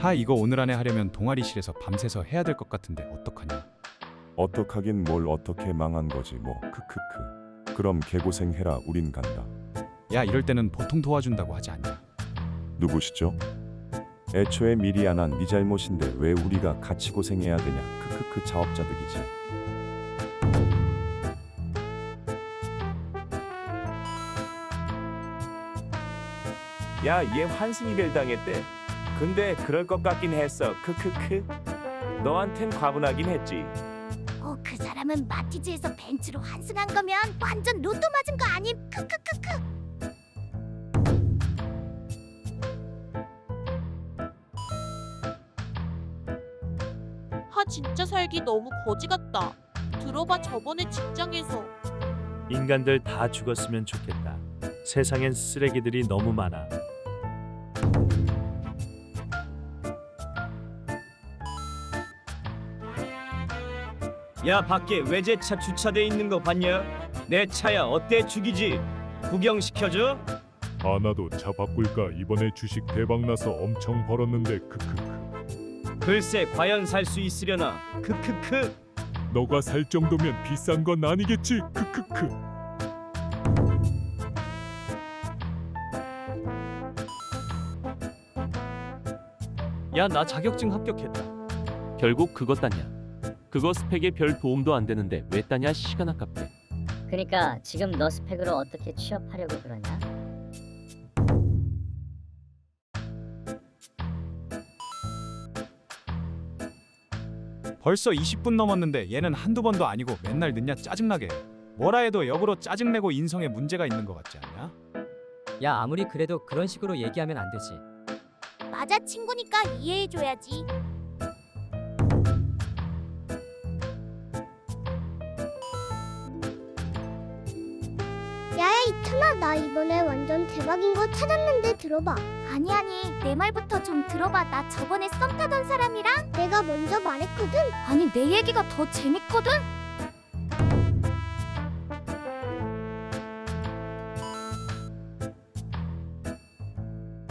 하 이거 오늘 안에 하려면 동아리실에서 밤새서 해야 될 것 같은데 어떡하냐? 어떡하긴 뭘 어떻게 망한 거지 뭐 크크크 그럼 개고생해라 우린 간다 야 이럴 때는 보통 도와준다고 하지 않냐? 누구시죠? 애초에 미리 안 한 네 잘못인데 왜 우리가 같이 고생해야 되냐 크크크 자업자득이지 야, 얘 환승이별 당했대. 근데 그럴 것 같긴 했어. 크크크. 너한텐 과분하긴 했지. 어, 그 사람은 마티즈에서 벤츠로 환승한 거면 완전 로또 맞은 거 아님? 크크크크. 하 진짜 살기 너무 거지 같다. 들어봐 저번에 직장에서 인간들 다 죽었으면 좋겠다. 세상엔 쓰레기들이 너무 많아. 야 밖에 외제차 주차돼 있는 거 봤냐? 내 차야 어때 죽이지? 구경시켜줘? 아나도 차 바꿀까 이번에 주식 대박 나서 엄청 벌었는데 크크크 글쎄 과연 살 수 있으려나? 크크크 너가 살 정도면 비싼 건 아니겠지 크크크 야 나 자격증 합격했다. 결국 그것 따냐? 그거 스펙에 별 도움도 안 되는데 왜 따냐 시간 아깝게. 그니까 지금 너 스펙으로 어떻게 취업하려고 그러냐? 벌써 20분 넘었는데 얘는 한두 번도 아니고 맨날 늦냐 짜증나게. 뭐라 해도 역으로 짜증내고 인성에 문제가 있는 것 같지 않냐? 야 아무리 그래도 그런 식으로 얘기하면 안 되지. 맞아 친구니까 이해해줘야지. 이천아 나 이번에 완전 대박인 거 찾았는데 들어봐. 아니 아니 내 말부터 좀 들어봐. 나 저번에 썸 타던 사람이랑 내가 먼저 말했거든. 아니 내 얘기가 더 재밌거든.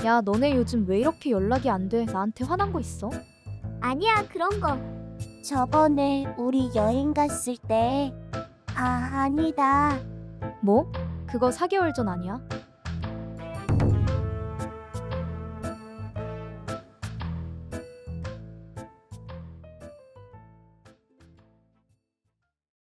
야, 너네 요즘 왜 이렇게 연락이 안 돼? 나한테 화난 거 있어? 아니야 그런 거. 저번에 우리 여행 갔을 때. 아 아니다. 뭐? 그거 4개월 전 아니야?